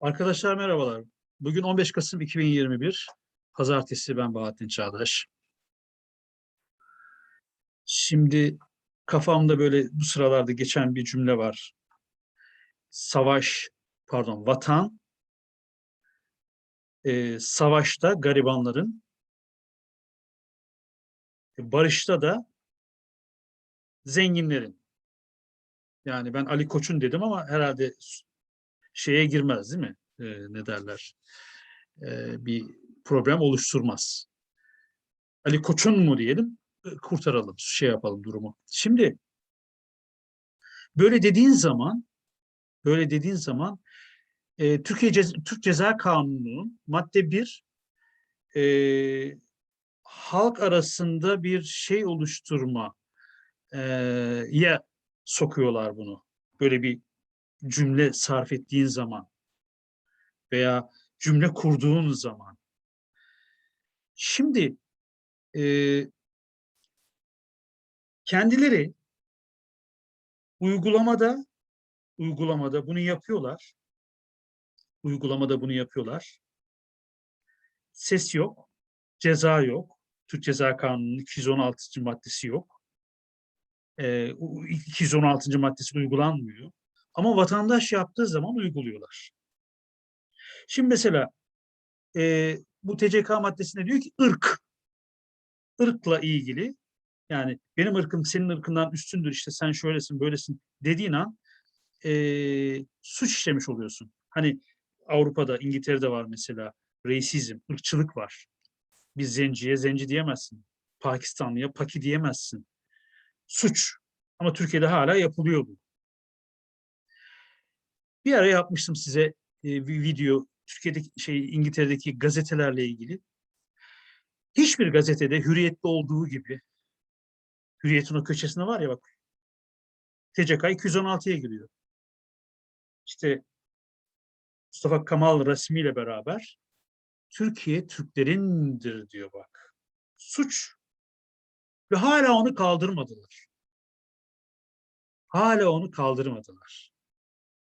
Arkadaşlar merhabalar. Bugün 15 Kasım 2021. Pazartesi ben Bahattin Çağdaş. Şimdi kafamda böyle bu sıralarda geçen bir cümle var. Savaş, pardon vatan, e, savaşta garibanların, e, barışta da zenginlerin. Yani ben Ali Koç'un dedim ama herhalde şeye girmez değil mi? Ee, ne derler? Ee, bir problem oluşturmaz. Ali Koç'un mu diyelim? e, Kurtaralım, şey yapalım durumu. Şimdi böyle dediğin zaman böyle dediğin zaman e, Türkiye Cez- Türk Ceza Kanunu'nun madde 1 e, halk arasında bir şey oluşturma e, ya sokuyorlar bunu. Böyle bir cümle sarf ettiğin zaman veya cümle kurduğun zaman. Şimdi e, kendileri uygulamada uygulamada bunu yapıyorlar. Uygulamada bunu yapıyorlar. Ses yok, ceza yok. Türk Ceza Kanunu'nun 216. maddesi yok. E, u- 216. maddesi uygulanmıyor. Ama vatandaş yaptığı zaman uyguluyorlar. Şimdi mesela e, bu TCK maddesinde diyor ki ırk. Irkla ilgili yani benim ırkım senin ırkından üstündür işte sen şöylesin böylesin dediğin an e, suç işlemiş oluyorsun. Hani Avrupa'da İngiltere'de var mesela reisizm, ırkçılık var. Bir zenciye zenci diyemezsin. Pakistanlıya paki diyemezsin. Suç. Ama Türkiye'de hala yapılıyor bu. Bir ara yapmıştım size e, bir video Türkiye'deki şey İngiltere'deki gazetelerle ilgili. Hiçbir gazetede hürriyette olduğu gibi Hürriyet'in o köşesinde var ya bak TCK 216'ya giriyor. İşte Mustafa Kemal Rasmi ile beraber Türkiye Türklerindir diyor bak. Suç. Ve hala onu kaldırmadılar. Hala onu kaldırmadılar.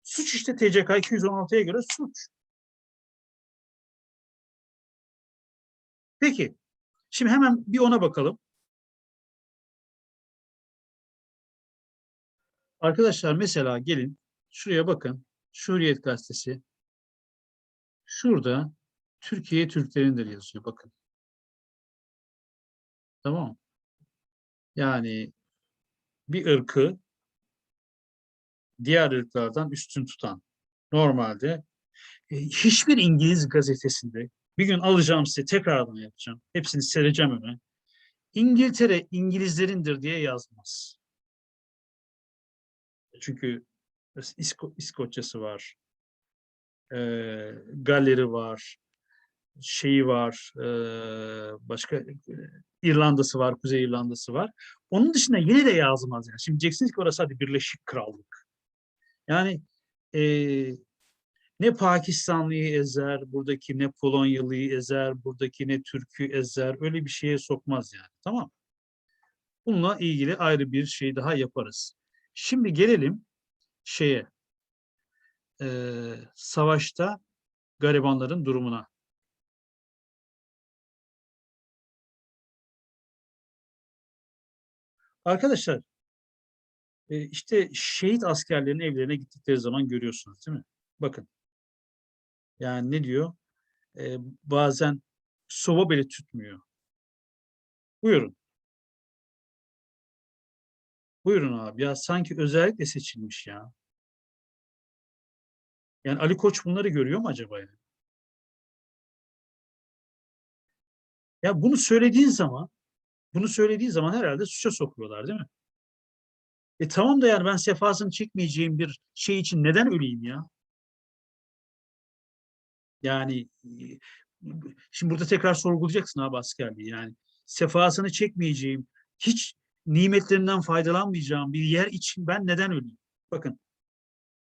Suç işte TCK 216'ya göre suç. Peki. Şimdi hemen bir ona bakalım. Arkadaşlar mesela gelin şuraya bakın. Şu Hürriyet gazetesi. Şurada Türkiye Türklerindir yazıyor bakın. Tamam? Yani bir ırkı diğer ırklardan üstün tutan normalde e, hiçbir İngiliz gazetesinde bir gün alacağım size tekrardan yapacağım. Hepsini sereceğim öne. İngiltere İngilizlerindir diye yazmaz. Çünkü İsko, İskoçyası var. E, Galleri var. Şeyi var. e, başka e, İrlanda'sı var. Kuzey İrlanda'sı var. Onun dışında yine de yazmaz. Yani. Şimdi diyeceksiniz ki orası hadi Birleşik Krallık. Yani e, ne Pakistanlıyı ezer, buradaki ne Polonyalıyı ezer, buradaki ne Türk'ü ezer. Öyle bir şeye sokmaz yani. Tamam. Bununla ilgili ayrı bir şey daha yaparız. Şimdi gelelim şeye. e, savaşta garibanların durumuna. Arkadaşlar e, işte şehit askerlerin evlerine gittikleri zaman görüyorsunuz değil mi? Bakın. Yani ne diyor? E, bazen soba bile tutmuyor. Buyurun. Buyurun abi. Ya sanki özellikle seçilmiş ya. Yani Ali Koç bunları görüyor mu acaba yani? Ya bunu söylediğin zaman bunu söylediği zaman herhalde suça sokuyorlar değil mi? E tamam da yani ben sefasını çekmeyeceğim bir şey için neden öleyim ya? Yani e, şimdi burada tekrar sorgulayacaksın abi askerliği yani. Sefasını çekmeyeceğim, hiç nimetlerinden faydalanmayacağım bir yer için ben neden öleyim? Bakın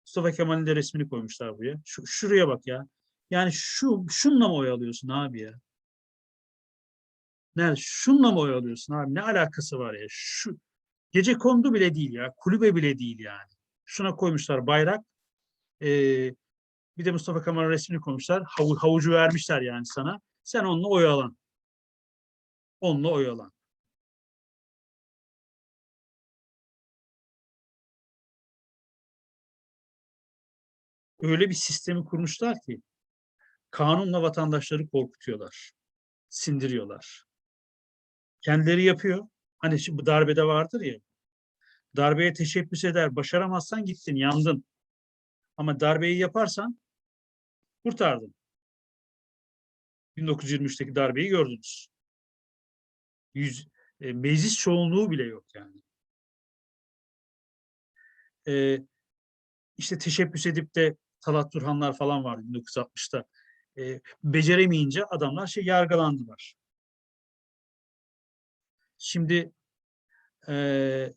Mustafa Kemal'in de resmini koymuşlar buraya. Şu, şuraya bak ya. Yani şu şunla mı oyalıyorsun abi ya? Ne şunla mı oyalıyorsun abi? Ne alakası var ya? Şu gece kondu bile değil ya. Kulübe bile değil yani. Şuna koymuşlar bayrak. Ee, Bir de Mustafa Kemal'in resmini koymuşlar. Havu, havucu vermişler yani sana. Sen onunla oyalan. Onunla oyalan. Öyle bir sistemi kurmuşlar ki kanunla vatandaşları korkutuyorlar. Sindiriyorlar. Kendileri yapıyor. Hani şimdi bu darbede vardır ya. Darbeye teşebbüs eder. Başaramazsan gittin, yandın. Ama darbeyi yaparsan kurtardın. 1923'teki darbeyi gördünüz. Yüz, e, meclis çoğunluğu bile yok yani. E, işte teşebbüs edip de Talat Turhanlar falan vardı 1960'ta. E, beceremeyince adamlar şey yargılandılar. Şimdi e,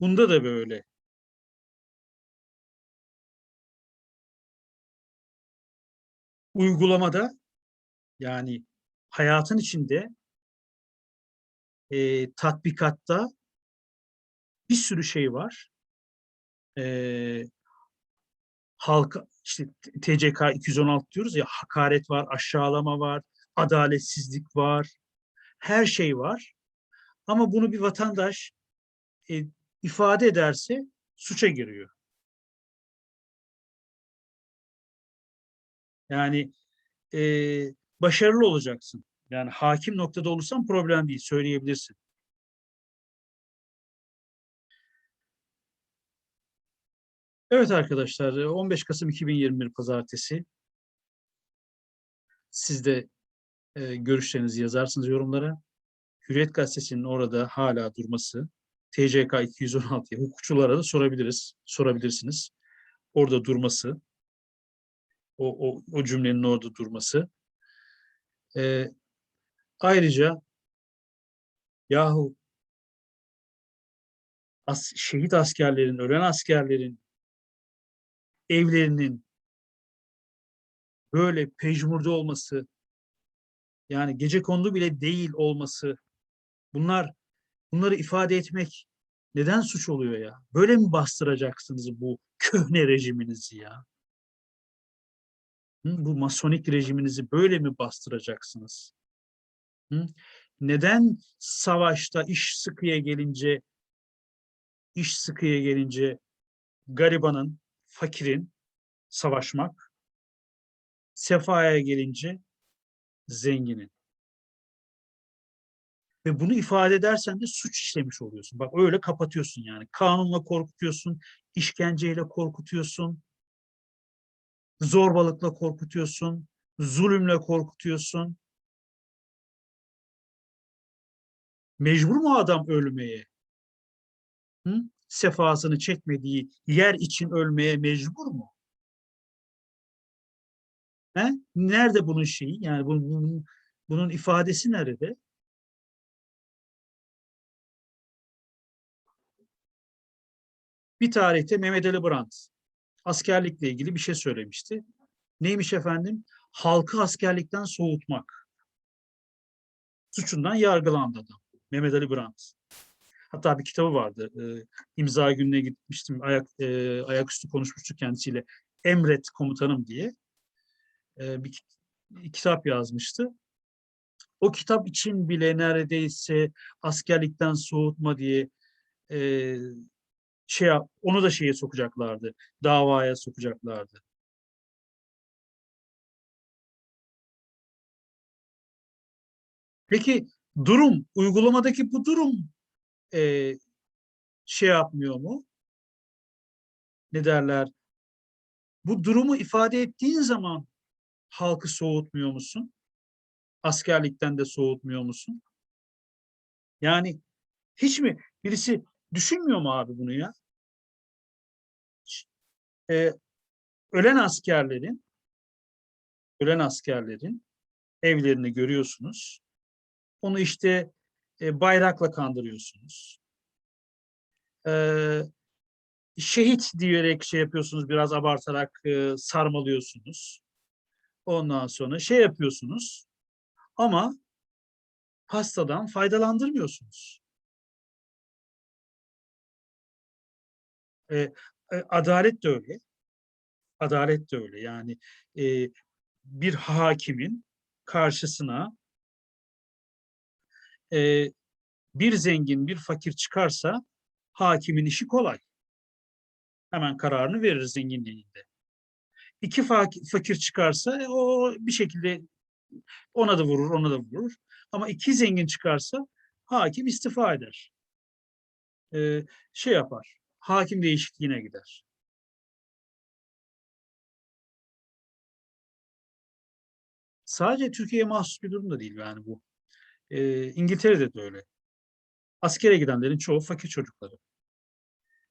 bunda da böyle. Uygulamada yani hayatın içinde e, tatbikatta bir sürü şey var. E, halka işte TCK 216 diyoruz ya hakaret var, aşağılama var, adaletsizlik var, her şey var. Ama bunu bir vatandaş e, ifade ederse suça giriyor. Yani e, başarılı olacaksın. Yani hakim noktada olursan problem değil, söyleyebilirsin. Evet arkadaşlar, 15 Kasım 2021 Pazartesi. Siz de e, görüşlerinizi yazarsınız yorumlara. Hürriyet Gazetesi'nin orada hala durması, TCK 216'ya hukukçulara da sorabiliriz, sorabilirsiniz. Orada durması, o, o, o cümlenin orada durması. Ee, ayrıca yahu as, şehit askerlerin, ölen askerlerin evlerinin böyle pejmurde olması, yani gece kondu bile değil olması, bunlar bunları ifade etmek neden suç oluyor ya? Böyle mi bastıracaksınız bu köhne rejiminizi ya? Hı? Bu masonik rejiminizi böyle mi bastıracaksınız? Hı? Neden savaşta iş sıkıya gelince iş sıkıya gelince garibanın, fakirin savaşmak, sefaya gelince zenginin. Ve bunu ifade edersen de suç işlemiş oluyorsun. Bak öyle kapatıyorsun yani. Kanunla korkutuyorsun, işkenceyle korkutuyorsun, zorbalıkla korkutuyorsun, zulümle korkutuyorsun. Mecbur mu adam ölmeye? Hı? Sefasını çekmediği yer için ölmeye mecbur mu? He? Nerede bunun şeyi? Yani bunun, bunun, bunun ifadesi nerede? Bir tarihte Mehmet Ali Brandt askerlikle ilgili bir şey söylemişti. Neymiş efendim? Halkı askerlikten soğutmak. Suçundan yargılandı adam. Mehmet Ali Brandt. Hatta bir kitabı vardı. E, imza gününe gitmiştim. Ayak e, ayaküstü konuşmuştuk kendisiyle. Emret komutanım diye. E, bir kitap yazmıştı. O kitap için bile neredeyse askerlikten soğutma diye e, şey onu da şeye sokacaklardı. Davaya sokacaklardı. Peki durum, uygulamadaki bu durum e, şey yapmıyor mu? Ne derler? Bu durumu ifade ettiğin zaman halkı soğutmuyor musun? Askerlikten de soğutmuyor musun? Yani hiç mi birisi düşünmüyor mu abi bunu ya? Ee, ölen askerlerin ölen askerlerin evlerini görüyorsunuz. Onu işte e, bayrakla kandırıyorsunuz. Ee, şehit diyerek şey yapıyorsunuz, biraz abartarak e, sarmalıyorsunuz. Ondan sonra şey yapıyorsunuz ama hastadan faydalandırmıyorsunuz. E, adalet de öyle. Adalet de öyle. Yani e, bir hakimin karşısına e, bir zengin, bir fakir çıkarsa hakimin işi kolay. Hemen kararını verir zenginliğinde. İki fakir, fakir çıkarsa e, o bir şekilde ona da vurur, ona da vurur. Ama iki zengin çıkarsa hakim istifa eder. Ee, şey yapar, hakim değişikliğine gider. Sadece Türkiye'ye mahsus bir durum da değil yani bu. Ee, İngiltere'de de öyle. Askere gidenlerin çoğu fakir çocukları.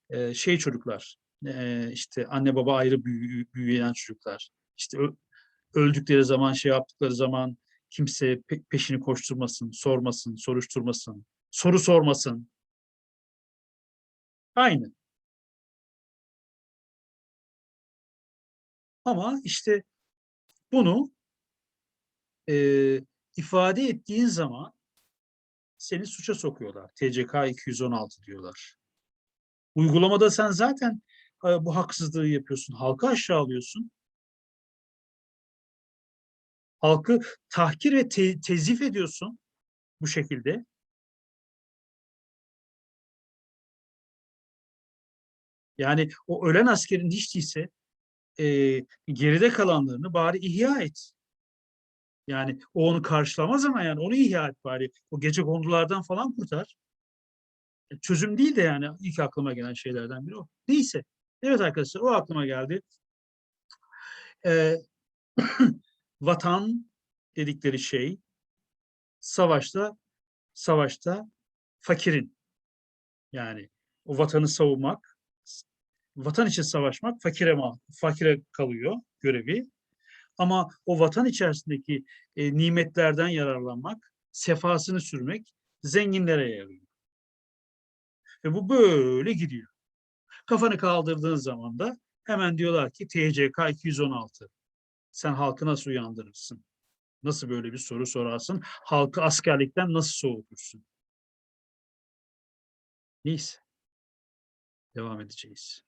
Ee, şey çocuklar, e, işte anne baba ayrı büyü, büyüyen çocuklar. İşte öldükleri zaman, şey yaptıkları zaman kimse pe- peşini koşturmasın, sormasın, soruşturmasın, soru sormasın. Aynı. Ama işte bunu e, ifade ettiğin zaman seni suça sokuyorlar. TCK 216 diyorlar. Uygulamada sen zaten e, bu haksızlığı yapıyorsun. Halkı aşağılıyorsun. Halkı tahkir ve te- tezif ediyorsun bu şekilde. Yani o ölen askerin hiç değilse e, geride kalanlarını bari ihya et. Yani o onu karşılamaz ama yani onu ihya et bari. O gece kondulardan falan kurtar. E, Çözüm değil de yani ilk aklıma gelen şeylerden biri o. Neyse. Evet arkadaşlar o aklıma geldi. Ee, vatan dedikleri şey savaşta savaşta fakirin yani o vatanı savunmak vatan için savaşmak fakire fakire kalıyor görevi. Ama o vatan içerisindeki e, nimetlerden yararlanmak, sefasını sürmek zenginlere yarıyor. Ve bu böyle gidiyor. Kafanı kaldırdığın zaman da hemen diyorlar ki TCK 216. Sen halkı nasıl uyandırırsın? Nasıl böyle bir soru sorarsın? Halkı askerlikten nasıl soğutursun? Neyse. Devam edeceğiz.